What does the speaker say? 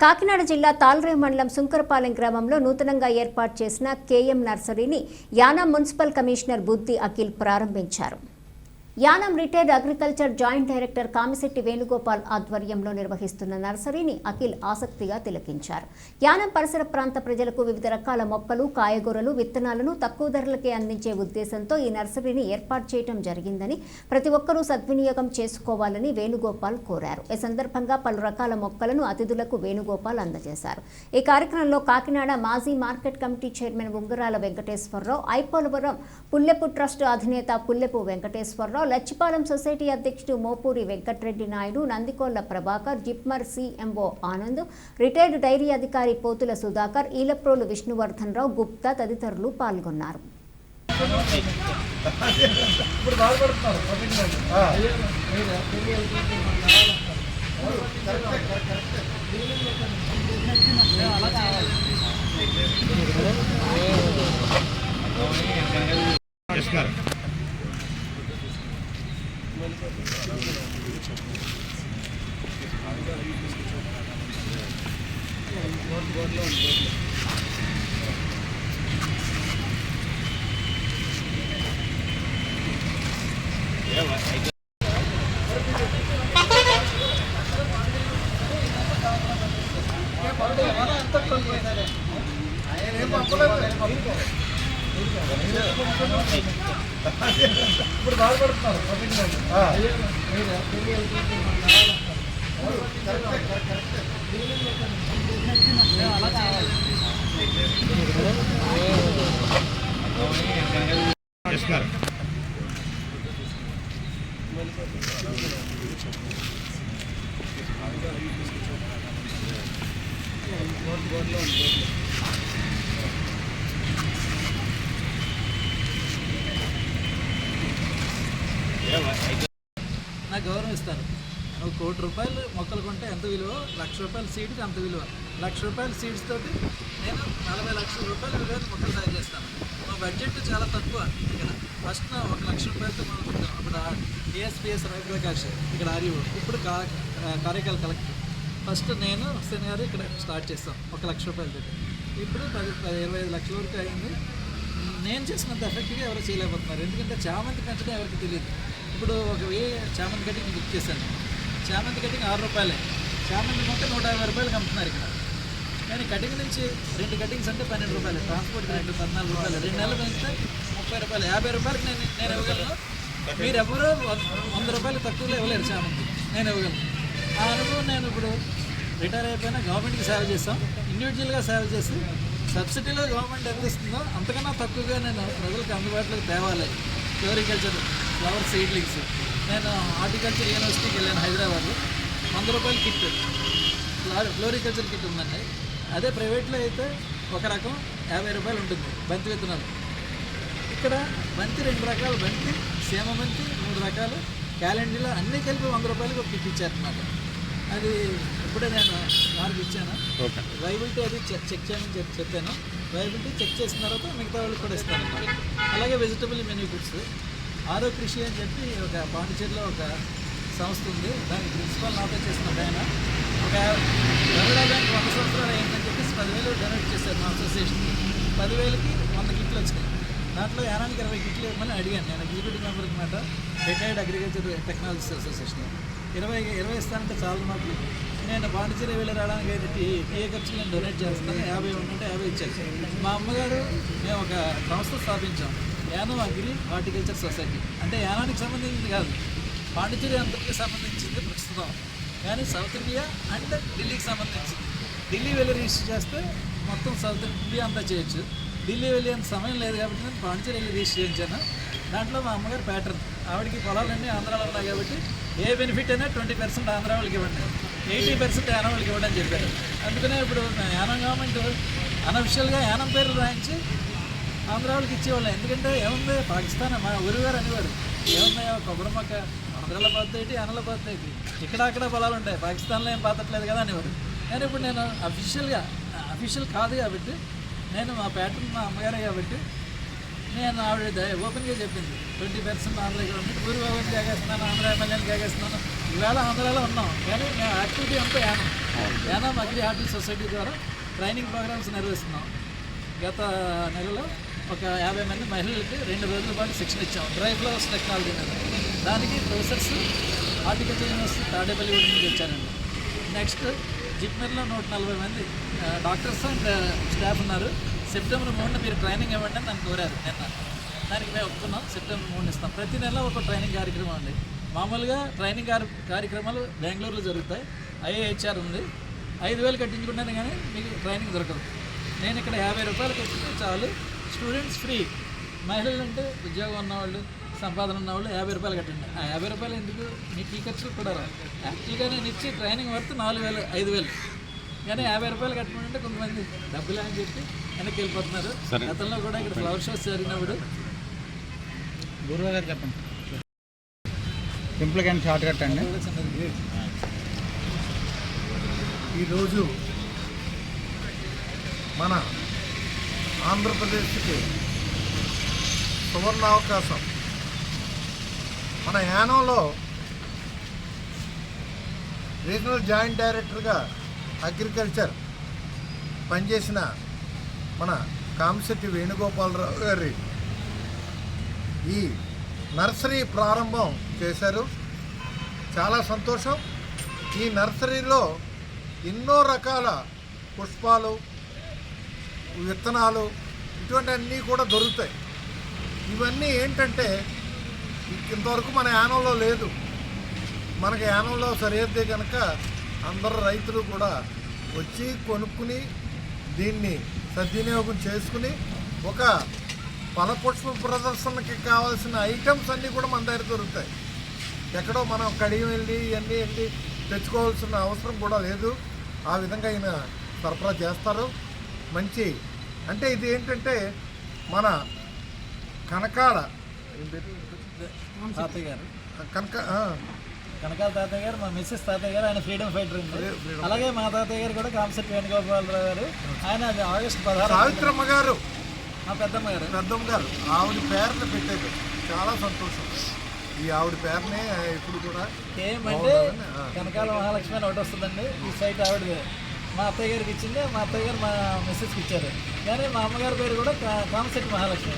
కాకినాడ జిల్లా తాల్రే మండలం సుంకరపాలెం గ్రామంలో నూతనంగా ఏర్పాటు చేసిన KM నర్సరీని Yana municipal commissioner Buddhi Akhil ప్రారంభించారు. Yanam retired agriculture joint director Kamishetti Venugopal ఆధ్వర్యంలో నిర్వహిస్తున్న నర్సరీని అఖిల్ ఆసక్తిగా తిలకించారు. యానం పరిసర ప్రాంత ప్రజలకు వివిధ రకాల మొక్కలు కాయగూరలు విత్తనాలను తక్కువ ధరలకే అందించే ఉద్దేశంతో ఈ నర్సరీని ఏర్పాటు చేయడం జరిగిందని ప్రతి ఒక్కరూ సద్వినియోగం చేసుకోవాలని వేణుగోపాల్ కోరారు. ఈ సందర్భంగా పలు రకాల మొక్కలను అతిథులకు వేణుగోపాల్ అందజేశారు. ఈ కార్యక్రమంలో కాకినాడ మాజీ మార్కెట్ కమిటీ చైర్మన్ ఉంగరాల వెంకటేశ్వరరావు ఐపోలవరం పుల్లెపు ట్రస్ట్ అధినేత పుల్లెపు వెంకటేశ్వరరావు లచ్చిపాలెం సొసైటీ అధ్యక్షుడు Mopuri Venkatreddy Naidu Nandikolla Prabhakar JIPMER CMO Anand retired dairy అధికారి పోతుల సుధాకర్ ఈలప్రోలు విష్ణువర్ధన్ రావు గుప్తా తదితరులు పాల్గొన్నారు. చేస్తున్నారు ఆయన ఏం పంపలేదు. ఇప్పుడు బాధపడుతున్నారు పబ్లిక్ కరెక్ట్ కరెక్ట్ చేస్తున్నారు నాకు గౌరవం ఇస్తారు? నువ్వు కోటి రూపాయలు మొక్కలు కొంటే ఎంత విలువ? లక్ష రూపాయల సీడ్కి అంత విలువ. లక్ష రూపాయల సీడ్స్ తోటి నేను నలభై లక్షల రూపాయలు విలువైన మొక్కలు తయారు చేస్తాను. మా బడ్జెట్ చాలా తక్కువ ఇక్కడ ఫస్ట్ ఒక లక్ష రూపాయలతో మొదలుపెట్టాం అప్పుడు ఏఎస్పిఎస్ రవిప్రకాష్ ఇక్కడ ఆర్యూ ఇప్పుడు కా కార్యకాల కలెక్టర్. ఫస్ట్ నేను హుస్సేన్ గారు ఇక్కడ స్టార్ట్ చేస్తాం. ఒక లక్ష రూపాయలతో ఇప్పుడు పది పది ఇరవై ఐదు లక్షల వరకు అయింది. నేను చేసినంత ఎఫెక్ట్గా ఎవరు చేయలేకపోతున్నారు. ఎందుకంటే చామంతి పెంచడం ఎవరికి తెలియదు ఇప్పుడు ఒక వే చామంతి కటింగ్ బుక్ చేశాను. చామంతి కటింగ్ ఆరు రూపాయలే. చామంతి కొంటే నూట యాభై రూపాయలకి అమ్ముతున్నారు ఇక్కడ. కానీ కటింగ్ నుంచి రెండు కటింగ్స్ అంటే పన్నెండు రూపాయలు. ట్రాన్స్పోర్ట్ రెండు పద్నాలుగు రూపాయలు. రెండు నెలలు పెంచితే ముప్పై రూపాయలు. యాభై రూపాయలకి నేను నేను ఇవ్వగలను. మీరు ఎవరు వంద రూపాయలు తక్కువలో ఇవ్వలేరు చామంతి. నేను ఇవ్వగలను. ఆ అనుభవం నేను ఇప్పుడు రిటైర్ అయిపోయినా గవర్నమెంట్కి సేవ చేస్తాం. ఇండివిజువల్గా సేవ చేసి సబ్సిడీలో గవర్నమెంట్ ఎంత ఇస్తుందో అంతకన్నా తక్కువగా నేను ప్రజలకు అందుబాటులోకి తేవాలి. Floriculture flower seedlings? నేను హార్టికల్చర్ యూనివర్సిటీకి వెళ్ళాను హైదరాబాద్లో వంద రూపాయలు కిట్. ఫ్లా- ఫ్లోరికల్చర్ కిట్ ఉందండి. అదే ప్రైవేట్లో అయితే ఒక రకం యాభై రూపాయలు ఉంటుంది బంతి విత్తనాలు. ఇక్కడ బంతి రెండు రకాల బంతి సీమ బంతి మూడు రకాలు క్యాలెండర్లో అన్నీ కలిపి వంద రూపాయలకు ఒక కిట్ ఇచ్చారన్నమాట. అది ఇప్పుడే నేను వారికి ఇచ్చాను. వైబిలిటీ అది చెక్ చెక్ చేయమని చెప్పి చెప్పాను. వైబిలిటీ చెక్ చేసిన తర్వాత మిగతా వాళ్ళకి కూడా ఇస్తాను అన్నమాట. అలాగే వెజిటబుల్ మెన్యూ ఫుడ్స్ ఆరో కృషి అని చెప్పి ఒక పాండిచేరిలో ఒక సంస్థ ఉంది. దానికి ప్రిన్సిపల్ నాతో చేసిన ఆయన ఒక బరోడా బ్యాంక్ వంద సంవత్సరాలు అయిందని చెప్పేసి పదివేలు డొనేట్ చేశారు మా అసోసియేషన్ పదివేలకి వంద కిట్లు వచ్చినాయి. దాంట్లో యానానికి ఇరవై కిట్లు ఇవ్వమని అడిగాను. నేను ఎగ్జిక్యూటివ్ మెంబర్ అనమాట రిటైర్డ్ అగ్రికల్చర్ టెక్నాలజీస్ అసోసియేషన్ ఇరవై ఇరవై ఇస్తానంటే చాలా మాకు నేను పాండిచేరి వెళ్ళి రావడానికి అయితే ఏ టీఏ ఖర్చులు నేను డొనేట్ చేస్తాను. యాభై ఉంటే యాభై ఇచ్చాను మా అమ్మగారు మేము ఒక సంస్థ స్థాపించాం. Yanam agri horticulture society. అంటే యానానికి సంబంధించింది కాదు. పాండిచేరి అంతటికి సంబంధించింది ప్రస్తుతం. కానీ సౌత్ ఇండియా అండ్ ఢిల్లీకి సంబంధించింది. ఢిల్లీ వెళ్ళి రిజిస్టర్ చేస్తే మొత్తం సౌత్ ఇండియా అంతా చేయొచ్చు. ఢిల్లీ వెళ్ళే సమయం లేదు కాబట్టి నేను పాండిచేరి వెళ్ళి రిజిస్టర్ చేయించాను. దాంట్లో మా అమ్మగారు ప్యాటర్న్. ఆవిడకి పొలాలన్నీ ఆంధ్రాలో ఉన్నాయి కాబట్టి ఏ బెనిఫిట్ అయినా ట్వంటీ పర్సెంట్ ఆంధ్ర వాళ్ళకి ఇవ్వండి. ఎయిటీ పర్సెంట్ యానం వాళ్ళకి ఇవ్వడం చెప్పారు. అందుకనే ఇప్పుడు యానం గవర్నమెంట్ అనఫిషియల్గా యానం పేర్లు రాయించి ఆంధ్ర వాళ్ళకి ఇచ్చేవాళ్ళు. ఎందుకంటే ఏముంది? పాకిస్తాన్ మా ఊరివారు అనేవారు ఏమున్నాయో కొబ్బరి మొక్క ఆంధ్రాలో పాతేటి అనలో పాతేటి ఇక్కడ అక్కడ పొలాలు ఉంటాయి. పాకిస్తాన్లో ఏం పాతట్లేదు కదా అనేవారు కానీ ఇప్పుడు నేను అఫీషియల్గా అఫీషియల్ కాదు కాబట్టి నేను మా ప్యాటర్న్ మా అమ్మగారే కాబట్టి నేను ఆవిడ ఓపెన్గా చెప్పింది. ట్వంటీ పర్సెంట్ ఆంధ్రలో గవర్నమెంట్ ఊరు బాబుని కాగేస్తున్నాను ఆంధ్ర ఎమ్మెల్యేని కాగేస్తున్నాను ఈవేళ ఆంధ్రాలో ఉన్నాం. కానీ మేము యాక్టివిటీ అంతా Yanam. Yanam agri horti society ద్వారా ట్రైనింగ్ ప్రోగ్రామ్స్ నిర్వహిస్తున్నాం. గత నెలలో ఒక యాభై మంది మహిళలకి రెండు రోజుల పాటు శిక్షణ ఇచ్చాం. డ్రై ఫ్లవర్స్ టెక్నాలజీ మీద దానికి ప్రొఫెసర్స్ హార్టికల్చర్ యూనివర్సిటీ తాడేపల్లి నుంచి వచ్చారండి. నెక్స్ట్ జిప్మెర్లో నూట నలభై మంది డాక్టర్స్ అండ్ స్టాఫ్ ఉన్నారు. సెప్టెంబర్ మూడున మీరు ట్రైనింగ్ ఇవ్వండి అని నన్ను కోరారు నిన్న. దానికి మేము ఒప్పుకున్నాం. సెప్టెంబర్ మూడున ఇస్తాం. ప్రతి నెల ఒక ట్రైనింగ్ కార్యక్రమం అండి. మామూలుగా ట్రైనింగ్ కార్యక్రమాలు బెంగళూరులో జరుగుతాయి. ఐఏహెచ్ఆర్ ఉంది. ఐదు వేలు కట్టించుకుంటాను కానీ మీకు ట్రైనింగ్ దొరకదు. నేను ఇక్కడ యాభై రూపాయలు కట్టిస్తే చాలు. Students free. మహిళలు అంటే ఉద్యోగం ఉన్నవాళ్ళు సంపాదన ఉన్నవాళ్ళు యాభై రూపాయలు కట్టండి. ఆ యాభై రూపాయలు ఎందుకు? మీకు ఈ ఖర్చులు కూడా రావు. యాక్చువల్గా నేను ఇచ్చి ట్రైనింగ్ వర్త్ నాలుగు వేలు ఐదు వేలు. కానీ యాభై రూపాయలు కట్టమంటే కొంతమంది డబ్బులు అని చెప్పి వెనక్కి వెళ్ళిపోతున్నారు. గతంలో కూడా ఇక్కడ ఫ్లవర్ షోస్ జరిగినప్పుడు గురువు గారు చెప్పండి. సింపుల్ కానీ షార్ట్ కట్ అండి. ఈరోజు మన ఆంధ్రప్రదేశ్కి సువర్ణావకాశం. మన యానంలో రీజనల్ జాయింట్ డైరెక్టర్గా అగ్రికల్చర్ పనిచేసిన మన కామశెట్టి వేణుగోపాలరావు గారి ఈ నర్సరీ ప్రారంభం చేశారు. చాలా సంతోషం. ఈ నర్సరీలో ఎన్నో రకాల పుష్పాలు విత్తనాలు ఇటువంటి అన్నీ కూడా దొరుకుతాయి. ఇవన్నీ ఏంటంటే ఇంతవరకు మన యానంలో లేదు. మనకి యానంలో సరిహద్దే కనుక అందరు రైతులు కూడా వచ్చి కొనుక్కుని దీన్ని సద్వినియోగం చేసుకుని ఒక ఫలపుష్ప ప్రదర్శనకి కావాల్సిన ఐటమ్స్ అన్నీ కూడా మన దగ్గర దొరుకుతాయి. ఎక్కడో మనం కడియం వెళ్ళి ఇవన్నీ వెళ్ళి తెచ్చుకోవాల్సిన అవసరం కూడా లేదు. ఆ విధంగా ఆయన సరఫరా చేస్తారు. మంచి. అంటే ఇది ఏంటంటే మన కనకాల? తాతయ్య గారు. కనక కనకాల తాతయ్య గారు మా మిస్సెస్ తాతయ్య గారు ఆయన ఫ్రీడమ్ ఫైటర్ అలాగే మా తాతయ్య గారు కూడా కామశెట్టి వేణుగోపాలరావు గారు. ఆయన ఆగస్టు పదహారు సావిత్రమ్మ గారు. మా పెద్దమ్మ గారు. పెద్దమ్మ గారు. ఆవిడ పేరుని పెట్టేది. చాలా సంతోషం. ఈ ఆవిడ పేరునే ఇప్పుడు కూడా ఏమంటే. కనకాల మహాలక్ష్మి అని ఒకటి వస్తుందండి. ఈ సైట్ ఆవిడదే. మా అత్తయ్య గారికి ఇచ్చింది మా అత్తయ్య గారు మా మిస్సెస్కి ఇచ్చారు. కానీ మా అమ్మగారి పేరు కూడా కా- కామశెట్టి మహాలక్ష్మి.